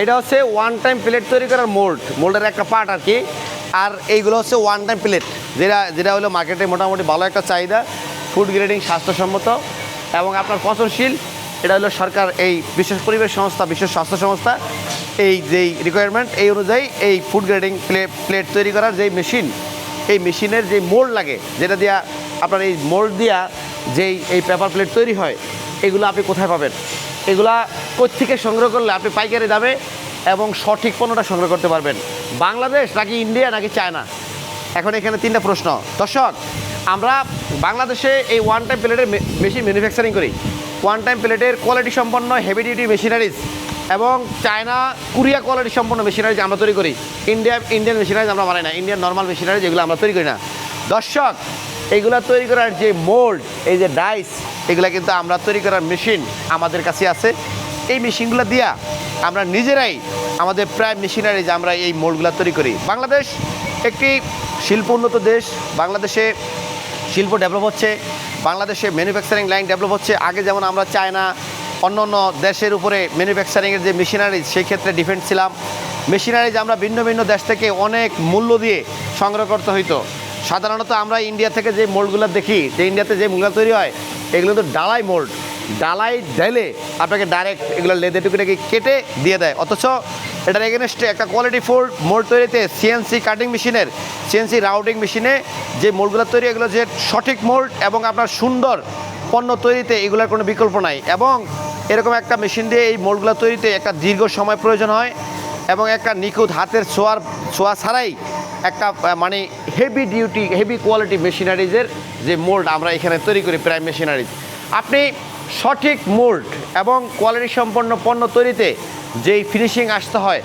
এটা হচ্ছে one time plate তৈরি করার মোল্ড মোল্ডের একটা পার্ট আর কি। আর এইগুলো হচ্ছে ওয়ান টাইম প্লেট যেটা যেটা হলো মার্কেটে মোটামুটি ভালো একটা চাহিদা ফুড গ্রেডিং স্বাস্থ্যসম্মত। এবং আপনার পচনশীল, এটা হলো সরকার এই বিশেষ পরিবেশ সংস্থা বিশ্ব স্বাস্থ্য সংস্থা, এই যেই রিকোয়ারমেন্ট এই অনুযায়ী এই ফুড গ্রেডিং প্লেট প্লেট তৈরি করার যেই মেশিন এই মেশিনের যে মোল্ড লাগে, যেটা দিয়া আপনার এই মোল্ড দিয়া যেই, এই পেপার প্লেট তৈরি হয়, এগুলো আপনি কোথায় পাবেন? এগুলা থেকে সংগ্রহ করলে আপনি পাইকারি দামে এবং সঠিক পণ্যটা সংগ্রহ করতে পারবেন। বাংলাদেশ নাকি ইন্ডিয়া নাকি চায়না? এখন এখানে তিনটা প্রশ্ন। দর্শক, আমরা বাংলাদেশে এই ওয়ান টাইম প্লেটের মেশিন ম্যানুফ্যাকচারিং করি। ওয়ান টাইম প্লেটের কোয়ালিটি সম্পন্ন হেভি ডিউটি মেশিনারিজ এবং চায়না কোরিয়া কোয়ালিটি সম্পন্ন মেশিনারিজ আমরা তৈরি করি। ইন্ডিয়া ইন্ডিয়ান মেশিনারিজ আমরা বানাই না। ইন্ডিয়ান নর্মাল মেশিনারিজ এগুলো আমরা তৈরি করি না। দর্শক এইগুলা তৈরি করার যে মোল্ড এই যে ডাইস এগুলা কিন্তু আমরা তৈরি করার মেশিন আমাদের কাছে আছে। এই মেশিনগুলো দিয়া আমরা নিজেরাই আমাদের প্রায় মেশিনারি যে আমরা এই মোল্ডগুলো তৈরি করি। বাংলাদেশ একটি শিল্প উন্নত দেশ। বাংলাদেশে শিল্প ডেভেলপ হচ্ছে। বাংলাদেশে ম্যানুফ্যাকচারিং লাইন ডেভেলপ হচ্ছে। আগে যেমন আমরা চায়না, অন্য অন্য দেশের উপরে ম্যানুফ্যাকচারিংয়ের যে মেশিনারিজ সেই ক্ষেত্রে ডিফেন্ড ছিলাম। মেশিনারিজ আমরা ভিন্ন ভিন্ন দেশ থেকে অনেক মূল্য দিয়ে সংগ্রহ করতে হইতো। সাধারণত আমরা ইন্ডিয়া থেকে যে মোল্ডগুলো দেখি, যে ইন্ডিয়াতে যে মোল্ডগুলো তৈরি হয় এগুলো তো ডালাই মোল্ড। ডালাই ঢেলে আপনাকে ডাইরেক্ট এগুলো লেদে টুকুটাকে কেটে দিয়ে দেয়। অথচ এটার এগেনস্টে একটা কোয়ালিটি ফুল মোল্ড তৈরিতে সিএনসি কাটিং মেশিনের সিএনসি রাউটিং মেশিনে যে মোল্ডগুলো তৈরি, এগুলো যে সঠিক মোল্ড এবং আপনার সুন্দর পণ্য তৈরিতে এগুলোর কোনো বিকল্প নাই এবং এরকম একটা মেশিন দিয়ে এই মোল্ডগুলো তৈরিতে একটা দীর্ঘ সময় প্রয়োজন হয় এবং একটা নিখুঁত হাতের ছোঁয়ার, ছোঁয়া ছাড়াই একটা মানে হেভি ডিউটি হেভি কোয়ালিটি মেশিনারিজের যে মোল্ড আমরা এখানে তৈরি করি, প্রায় মেশিনারিজ আপনি সঠিক মোল্ড এবং কোয়ালিটি সম্পন্ন পণ্য তৈরিতে যেই ফিনিশিং আসতে হয়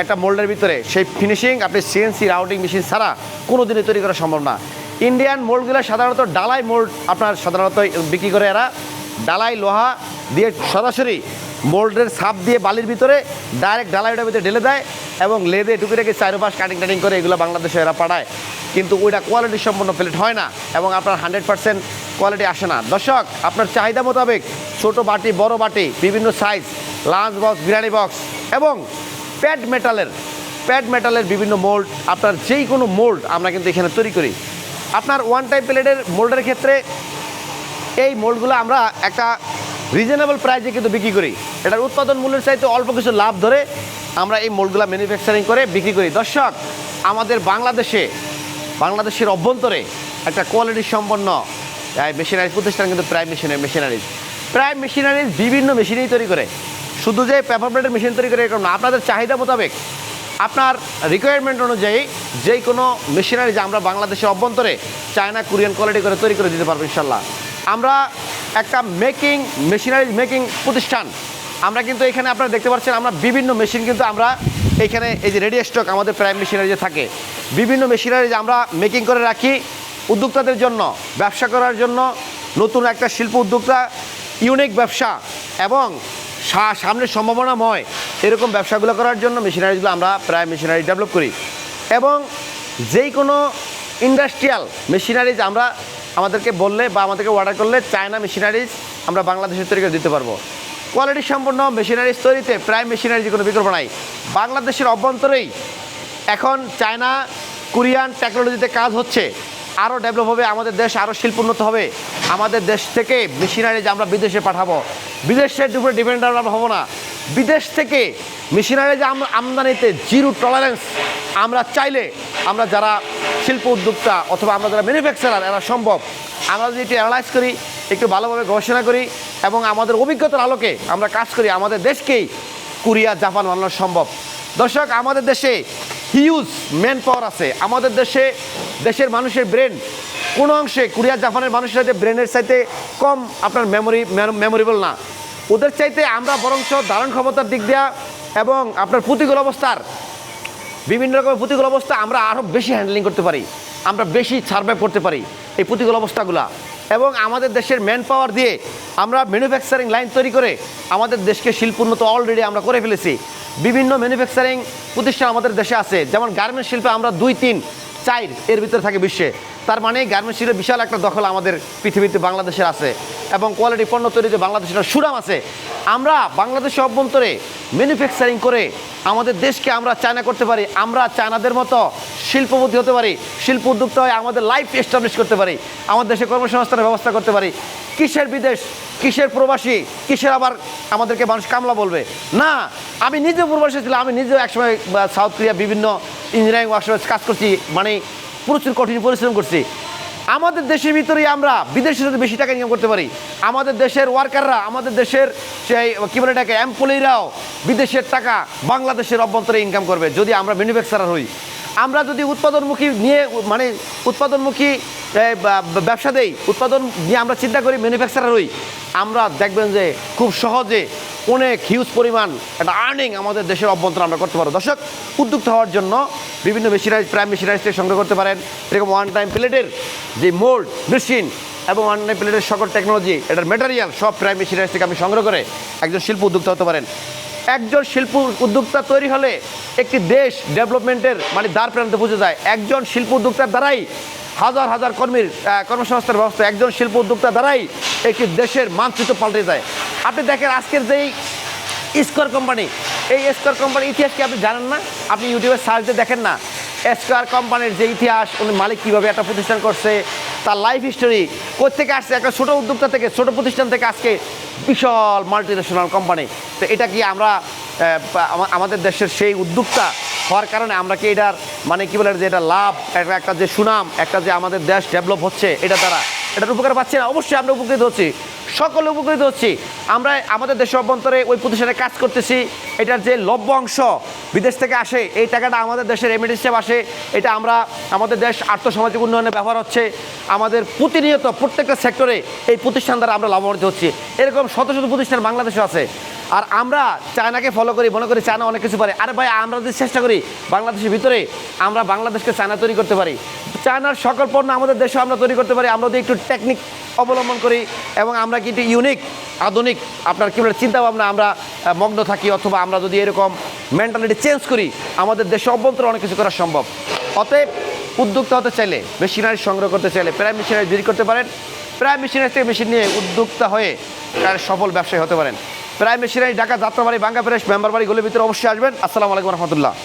একটা মোল্ডের ভিতরে, সেই ফিনিশিং আপনি সিএনসি রাউটিং মেশিন ছাড়া কোনো দিনই তৈরি করা সম্ভব না। ইন্ডিয়ান মোল্ডগুলো সাধারণত ডালাই মোল্ড আপনার সাধারণত বিক্রি করে এরা। ডালাই লোহা দিয়ে সরাসরি মোল্ডের ছাপ দিয়ে বালির ভিতরে ডাইরেক্ট ডালাইটার ভিতরে ঢেলে দেয়। এবং লেদে টুকি রেখে চারোপাশ কাটিং টাটিং করে এগুলো বাংলাদেশে এরা পাঠায় কিন্তু ওইটা কোয়ালিটি সম্পন্ন প্লেট হয় না এবং আপনার হান্ড্রেড পার্সেন্ট কোয়ালিটি আসে না। দর্শক, আপনার চাহিদা মোতাবেক ছোটো বাটি, বড় বাটি, বিভিন্ন size lunch box biryani box এবং প্যাড মেটালের প্যাড মেটালের বিভিন্ন মোল্ড আপনার যেই কোনো মোল্ড আমরা কিন্তু এখানে তৈরি করি। আপনার ওয়ান টাইম প্লেটের মোল্ডের ক্ষেত্রে এই মোল্ডগুলো আমরা একটা রিজনেবল প্রাইসে কিন্তু বিক্রি করি। এটার উৎপাদন মূল্যের চাইতে অল্প কিছু লাভ ধরে আমরা এই মোল্ডগুলো ম্যানুফ্যাকচারিং করে বিক্রি করি। দর্শক, আমাদের বাংলাদেশে, বাংলাদেশের অভ্যন্তরে একটা কোয়ালিটি সম্পন্ন মেশিনারি প্রতিষ্ঠান কিন্তু প্রায় মেশিনারি মেশিনারিজ প্রায় মেশিনারিজ বিভিন্ন মেশিনেই তৈরি করে। শুধু যে পেপার প্লেটের মেশিন তৈরি করে এরকম না, আপনাদের চাহিদা মোতাবেক আপনার রিকোয়ারমেন্ট অনুযায়ী যেই কোনো মেশিনারি যে আমরা বাংলাদেশের অভ্যন্তরে চায়না কোরিয়ান কোয়ালিটি করে তৈরি করে দিতে পারব ইনশাল্লাহ আমরা একটা মেকিং মেশিনারিজ মেকিং প্রতিষ্ঠান আমরা কিন্তু এখানে আপনারা দেখতে পাচ্ছেন, আমরা বিভিন্ন মেশিন কিন্তু আমরা এখানে এই যে রেডি স্টক আমাদের প্রাইম মেশিনারি যে থাকে, বিভিন্ন মেশিনারি যে আমরা মেকিং করে রাখি উদ্যোক্তাদের জন্য, ব্যবসা করার জন্য, নতুন একটা শিল্প উদ্যোক্তা ইউনিক ব্যবসা এবং সামনের সম্ভাবনাময় এরকম ব্যবসাগুলো করার জন্য মেশিনারিজগুলো আমরা প্রায় মেশিনারি ডেভেলপ করি এবং যেই কোনো ইন্ডাস্ট্রিয়াল মেশিনারিজ আমরা আমাদেরকে বললে বা আমাদেরকে অর্ডার করলে চায়না মেশিনারিজ আমরা বাংলাদেশের তৈরি করে দিতে পারব। কোয়ালিটি সম্পন্ন মেশিনারিজ তৈরিতে প্রায় মেশিনারিজ কোনো বিকল্প নাই। বাংলাদেশের অভ্যন্তরেই এখন চায়না, কোরিয়ান টেকনোলজিতে কাজ হচ্ছে। আরও ডেভেলপ হবে, আমাদের দেশ আরও শিল্পোন্নত হবে। আমাদের দেশ থেকে মেশিনারিজ আমরা বিদেশে পাঠাবো, বিদেশের উপরে ডিপেন্ড আমরা হব না। বিদেশ থেকে মেশিনারি যে মেশিনারিজ আমদানিতে জিরো টলারেন্স আমরা চাইলে আমরা যারা শিল্প উদ্যোক্তা অথবা আমরা যারা ম্যানুফ্যাকচারার এরা সম্ভব। আমরা যদি একটু অ্যানালাইজ করি, একটু ভালোভাবে গবেষণা করি এবং আমাদের অভিজ্ঞতার আলোকে আমরা কাজ করি আমাদের দেশকেই কোরিয়া, জাপান বানানো সম্ভব। দর্শক, আমাদের দেশে হিউজ ম্যান পাওয়ার আছে। আমাদের দেশে দেশের মানুষের ব্রেন কোনো অংশে কোরিয়া, জাপানের মানুষের সাথে ব্রেনের চাইতে কম আপনার মেমোরি মেমোরেবল না। ওদের চাইতে আমরা বরঞ্চ ধারণ ক্ষমতার দিক দেওয়া এবং আপনার প্রতিকূল অবস্থার, বিভিন্ন রকমের প্রতিকূল অবস্থা আমরা আরও বেশি হ্যান্ডেলিং করতে পারি। আমরা বেশি সার্ভাইভ করতে পারি এই প্রতিকূল অবস্থাগুলা। এবং আমাদের দেশের ম্যান পাওয়ার দিয়ে আমরা ম্যানুফ্যাকচারিং লাইন তৈরি করে আমাদের দেশকে শিল্পোন্নত অলরেডি আমরা করে ফেলেছি। বিভিন্ন ম্যানুফ্যাকচারিং প্রতিষ্ঠান আমাদের দেশে আছে। যেমন গার্মেন্টস শিল্পে আমরা দুই, তিন, চার এর ভিতরে থাকে বিশ্বে। তার মানে গার্মেন্টসের বিশাল একটা দখল আমাদের পৃথিবীতে বাংলাদেশের আছে এবং কোয়ালিটি পণ্য তৈরিতে বাংলাদেশের সুনাম আছে। আমরা বাংলাদেশের অভ্যন্তরে ম্যানুফ্যাকচারিং করে আমাদের দেশকে আমরা চায়না করতে পারি। আমরা চায়নাদের মতো শিল্পপতি হতে পারি, শিল্প উদ্যোক্তা হয়ে আমাদের লাইফ এস্টাবলিশ করতে পারি, আমাদের দেশে কর্মসংস্থানের ব্যবস্থা করতে পারি। কিসের বিদেশ, কিসের প্রবাসী, কিসের আবার আমাদেরকে মানুষ কামলা বলবে? না, আমি নিজে প্রবাসী ছিলাম, আমি নিজেও একসময় সাউথ কোরিয়া বিভিন্ন ইঞ্জিনিয়ারিং ওয়ার্কশপে কাজ করছি মানে প্রচুর কঠিন পরিশ্রম করছি। আমাদের দেশের ভিতরেই আমরা বিদেশের সাথে বেশি টাকা ইনকাম করতে পারি। আমাদের দেশের ওয়ার্কাররা আমাদের দেশের সেই, কী বলে এটাকে এমপ্লয়িরাও বিদেশের টাকা বাংলাদেশের অভ্যন্তরে ইনকাম করবে, যদি আমরা ম্যানুফ্যাকচারার হই। আমরা যদি উৎপাদনমুখী নিয়ে মানে উৎপাদনমুখী ব্যবসা দেই, উৎপাদন নিয়ে আমরা চিন্তা করি ম্যানুফ্যাকচারার হই, আমরা দেখবেন যে খুব সহজে অনেক হিউজ পরিমাণ একটা আর্নিং আমাদের দেশের অভ্যন্তরে আমরা করতে পারব। দর্শক, উদ্যুক্ত হওয়ার জন্য বিভিন্ন মেশিনারিজ প্রাইম মেশিনারিজ থেকে সংগ্রহ করতে পারেন। এরকম ওয়ান টাইম প্লেটের যে মোল্ড মেশিন এবং ওয়ান টাইম প্লেটের সকল টেকনোলজি এটার মেটেরিয়াল সব প্রাইম মেশিনারিজ থেকে আপনি সংগ্রহ করে একজন শিল্প উদ্যোক্তা হতে পারেন। একজন শিল্প উদ্যোক্তা তৈরি হলে একটি দেশ ডেভেলপমেন্টের মানে দ্বার প্রান্তে পৌঁছে যায়। একজন শিল্প উদ্যোক্তার দ্বারাই হাজার হাজার কর্মীর আহ, কর্মসংস্থানের ব্যবস্থা একজন শিল্প উদ্যোক্তা দ্বারাই একটি দেশের মানচিত্র পাল্টে যায়। আপনি দেখেন আজকের যেই স্কোয়ার কোম্পানি এই স্কোয়ার কোম্পানির ইতিহাস কি আপনি জানেন না? আপনি ইউটিউবে সার্চ দিয়ে দেখেন না? স্কোয়ার কোম্পানির যে ইতিহাস উনি মালিক কীভাবে একটা প্রতিষ্ঠান করছে তার লাইফ হিস্টোরি থেকে আসছে? একটা ছোটো উদ্যোক্তা থেকে ছোটো প্রতিষ্ঠান থেকে আজকে বিশাল মাল্টি ন্যাশনাল কোম্পানি তো এটা কি আমরা আমাদের দেশের সেই উদ্যোক্তা হওয়ার কারণে আমরা কি এটার মানে কি বলে যে এটা লাভ, একটা যে সুনাম, একটা যে আমাদের দেশ ডেভেলপ হচ্ছে, এটা দ্বারা এটার উপকার পাচ্ছি না? অবশ্যই আমরা উপকৃত হচ্ছি। সকলে উপকৃত হচ্ছি। আমরা আমাদের দেশের অভ্যন্তরে ওই প্রতিষ্ঠানে কাজ করতেছি। এটার যে লভ্য অংশ বিদেশ থেকে আসে, এই টাকাটা আমাদের দেশের রেমিডি হিসেবে আসে। এটা আমরা আমাদের দেশ আর্থসামাজিক উন্নয়নে ব্যবহার হচ্ছে। আমাদের প্রতিনিয়ত প্রত্যেকটা সেক্টরে এই প্রতিষ্ঠান দ্বারা আমরা লাভবান হচ্ছি। এরকম শত শত প্রতিষ্ঠান বাংলাদেশে আছে। আর আমরা চায়নাকে ফলো করি, মনে করি চায়না অনেক কিছু পারে। আরে ভাই, আমরা যদি চেষ্টা করি বাংলাদেশের ভিতরে আমরা বাংলাদেশকে চায়না তৈরি করতে পারি। চায়নার সকল পণ্য আমাদের দেশে আমরা তৈরি করতে পারি। আমরা যদি একটু টেকনিক অবলম্বন করি এবং আমরা কিন্তু ইউনিক আধুনিক, আপনার কী বলে চিন্তা ভাবনা আমরা মগ্ন থাকি অথবা আমরা যদি এরকম মেন্টালিটি চেঞ্জ করি, আমাদের দেশে অভ্যন্তরে অনেক কিছু করা সম্ভব। অতএব উদ্যোক্তা হতে চাইলে মেশিনারি সংগ্রহ করতে চাইলে, প্রায় মেশিনারি বিক্রি করতে পারেন। প্রায় মেশিনারি থেকে মেশিন নিয়ে উদ্যোক্তা হয়ে তার সফল ব্যবসায়ী হতে পারেন। প্রায় মেশিনারি ঢাকা যাত্রাবাড়ি বাঙ্গা প্রেস মেম্বার বাড়ি গুলির ভিতরে অবশ্যই আসবেন। আসসালামু আলাইকুম রহমতুল্লাহ।